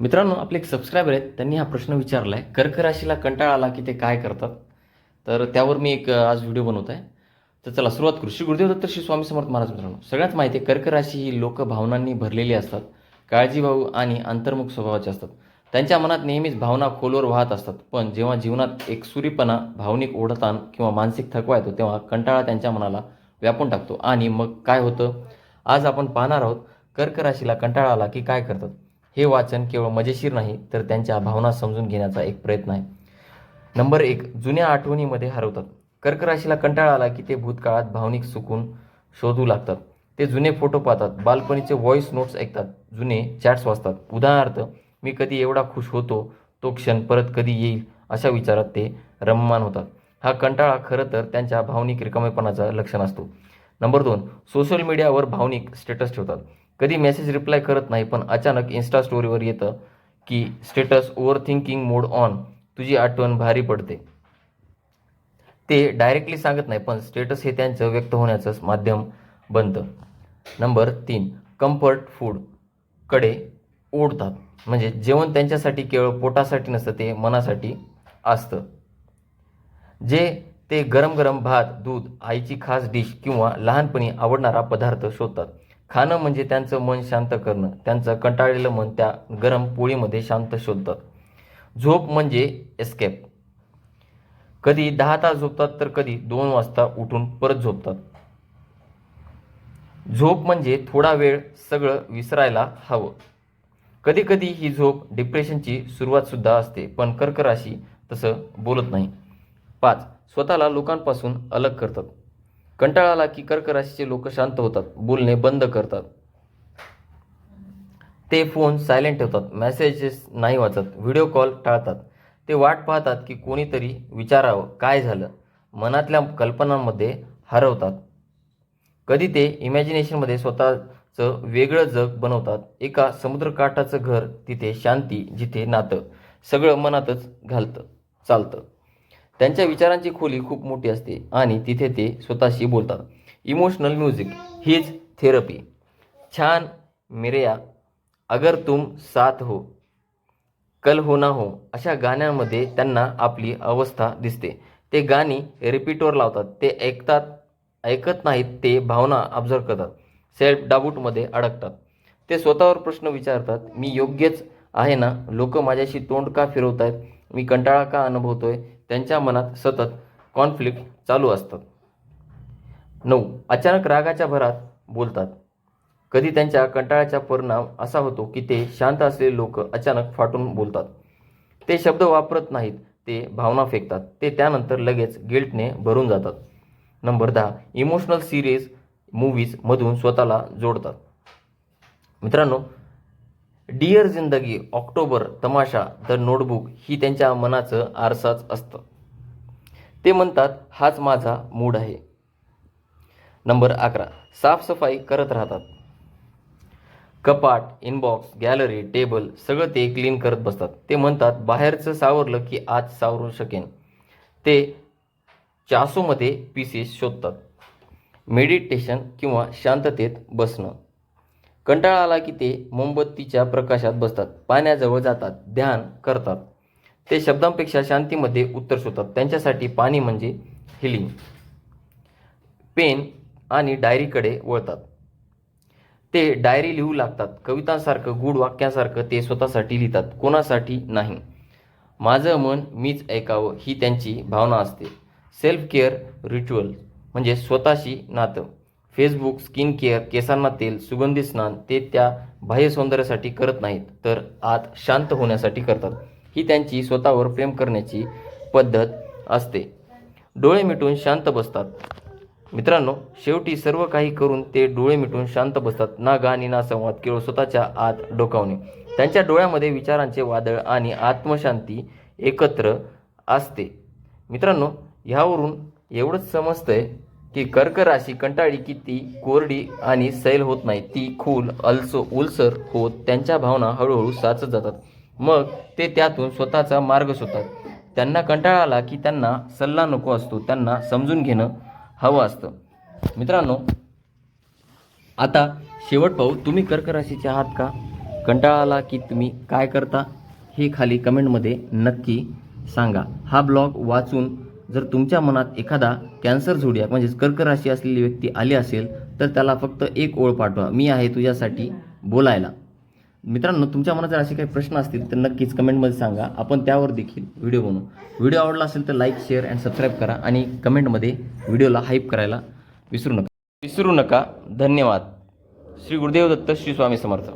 मित्रांनो आपले एक सबस्क्रायबर आहेत त्यांनी हा प्रश्न विचारला आहे कर्क राशीला कंटाळा आला की ते काय करतात? तर त्यावर मी एक आज व्हिडिओ बनवत आहे तर चला सुरुवात करू. श्री गुरुदेव दत्त श्री स्वामी समर्थ महाराज मित्रांनो सगळ्यात माहिती आहे कर्क राशी ही लोक भावनांनी भरलेली असतात काळजीभाऊ आणि अंतर्मुख स्वभावाचे असतात. त्यांच्या मनात नेहमीच भावना खोलवर वाहत असतात पण जेव्हा जीवनात एक सुरीपणा भावनिक ओढताण किंवा मानसिक थकवा येतो तेव्हा कंटाळा त्यांच्या मनाला व्यापून टाकतो. आणि मग काय होतं? आज आपण पाहणार आहोत कर्क राशीला कंटाळा आला की काय करतात? हे वाचन केवळ मजेशीर नाही तर त्यांच्या भावना समजून घेण्याचा एक प्रयत्न आहे. नंबर एक जुन्या आठवणीमध्ये हरवतात. कर्क राशीला कंटाळा आला की ते भूतकाळात भावनिक सुकून शोधू लागतात. ते जुने फोटो पाहतात बालपणीचे व्हॉइस नोट्स ऐकतात जुने चॅट्स वाचतात. उदाहरणार्थ मी कधी एवढा खुश होतो तो क्षण परत कधी येईल अशा विचारात ते रममान होतात. हा कंटाळा खरं तर त्यांच्या भावनिक रिकामेपणाचा लक्षण असतो. नंबर दोन सोशल मीडियावर भावनिक स्टेटस ठेवतात. कधी मेसेज रिप्लाय करत नाही पण अचानक इन्स्टा स्टोरीवर येतं की status over thinking mode on तुझी आठवण भारी पडते. ते डायरेक्टली सांगत नाही पण स्टेटस हे त्यांचं व्यक्त होण्याचं माध्यम बनतं. नंबर तीन कम्फर्ट फूडकडे ओढतात. म्हणजे जेवण त्यांच्यासाठी केवळ पोटासाठी नसतं ते मनासाठी असतं. जे ते गरम गरम भात दूध आईची खास डिश किंवा लहानपणी आवडणारा पदार्थ शोधतात. खाणं म्हणजे त्यांचं मन शांत करणं त्यांचं कंटाळलेलं मन त्या गरम पोळीमध्ये शांत शोधतात झोप म्हणजे एस्केप कधी दहा तास झोपतात तर कधी दोन वाजता उठून परत झोपतात. झोप म्हणजे थोडा वेळ सगळं विसरायला हवं. कधी कधी ही झोप डिप्रेशनची सुरुवातसुद्धा असते पण कर्क राशी तसं बोलत नाही. पाच स्वतःला लोकांपासून अलग करतात. कंटाळा आला की कर्क राशीचे लोक शांत होतात बोलणे बंद करतात. ते फोन सायलेंट ठेवतात मेसेजेस नाही वाचत व्हिडिओ कॉल टाळतात. ते वाट पाहतात की कोणीतरी विचारावं काय झालं? मनातल्या कल्पनांमध्ये हरवतात. कधी ते इमॅजिनेशनमध्ये स्वतःचं वेगळं जग बनवतात. एका समुद्रकाठाचं घर तिथे शांती जिथे नातं सगळं मनातच घालतं चालतं. त्यांच्या विचारांची खोली खूप मोठी असते आणि तिथे ते स्वतःशी बोलतात. इमोशनल म्युझिक हीच थेरपी छान मिरेया अगर तुम साथ हो कल हो ना हो अशा गाण्यांमध्ये त्यांना आपली अवस्था दिसते. ते गाणी रिपीटवर लावतात. ते ऐकतात ऐकत नाहीत ते भावना ऑब्झर्व करतात. सेल्फ डाऊटमध्ये अडकतात. ते स्वतःवर प्रश्न विचारतात मी योग्यच आहे ना? लोक माझ्याशी तोंड का फिरवत आहेत मी कंटाळा का अनुभवतोय? त्यांच्या मनात सतत कॉन्फ्लिक्ट चालू असतात. नऊ. अचानक रागाच्या भरात बोलतात. कधी त्यांच्या कंटाळ्याचा परिणाम असा होतो की ते शांत असलेले लोक अचानक फाटून बोलतात. ते शब्द वापरत नाहीत ते भावना फेकतात. ते त्यानंतर लगेच गिल्टने भरून जातात. नंबर दहा. इमोशनल सिरीज मूवीजमधून स्वतःला जोडतात. मित्रांनो डिअर जिंदगी ऑक्टोबर तमाशा द नोटबुक ही त्यांच्या मनाचं आरसाच असतं. ते म्हणतात हाच माझा मूड आहे. नंबर अकरा. साफसफाई करत राहतात. कपाट इनबॉक्स गॅलरी टेबल सगळं ते क्लीन करत बसतात. ते म्हणतात बाहेरचं सावरलं की आज सावरू शकेन. ते चासूमध्ये पीसेस शोधतात. मेडिटेशन किंवा शांततेत बसणं. कंटाळा आला की ते मोमबत्तीच्या प्रकाशात बसतात. पाण्याजवळ जातात ध्यान करतात. ते शब्दांपेक्षा शांतीमध्ये उत्तर शोधतात. त्यांच्यासाठी पाणी म्हणजे हिलिंग पेन आणि डायरीकडे वळतात. ते डायरी लिहू लागतात. कवितांसारखं गूढ वाक्यांसारखं ते स्वतःसाठी लिहितात. कोणासाठी नाही. माझं मन मीच ऐकावं ही त्यांची भावना असते. सेल्फ केअर रिच्युअल म्हणजे स्वतःशी नातं. फेसबुक स्किन केअर केसांना तेल सुगंधी स्नान ते त्या बाह्य सौंदर्यासाठी करत नाहीत तर आत शांत होण्यासाठी करतात. ही त्यांची स्वतःवर प्रेम करण्याची पद्धत असते. डोळे मिटून शांत बसतात. मित्रांनो शेवटी सर्व काही करून ते डोळे मिटून शांत बसतात. ना गाणी ना संवाद केवळ स्वतःच्या आत डोकावणे. त्यांच्या डोळ्यामध्ये विचारांचे वादळ आणि आत्मशांती एकत्र असते. मित्रांनो ह्यावरून एवढंच समजतंय की कर्क राशी कंटाळी की ती कोरडी आणि सैल होत नाही ती खूल अलसो उलसर होत त्यांच्या भावना हळूहळू साचत जातात. मग ते त्यातून स्वतःचा मार्ग शोधतात. त्यांना कंटाळा आला की त्यांना सल्ला नको असतो त्यांना समजून घेणं हवं असतं. मित्रांनो आता शेवट पाहू तुम्ही कर्क राशीचे आहात का? कंटाळा आला की तुम्ही काय करता? हे खाली कमेंटमध्ये नक्की सांगा. हा ब्लॉग वाचून जर तुमच्या मनात एखादा कॅन्सर झोडियाक म्हणजेच कर्क राशी असलेली व्यक्ती आली असेल तर त्याला फक्त एक ओळ पाठवा. मी आहे तुझ्यासाठी बोलायला. मित्रांनो तुमच्या मनात जर असे काही प्रश्न असतील तर नक्कीच कमेंटमध्ये सांगा. आपण त्यावर देखील व्हिडिओ बनवू. व्हिडिओ आवडला असेल तर लाईक शेअर अँड सबस्क्राईब करा आणि कमेंटमध्ये व्हिडिओला हाईप करायला विसरू नका. विसरू नका. धन्यवाद. श्री गुरुदेव दत्त श्री स्वामी समर्थ.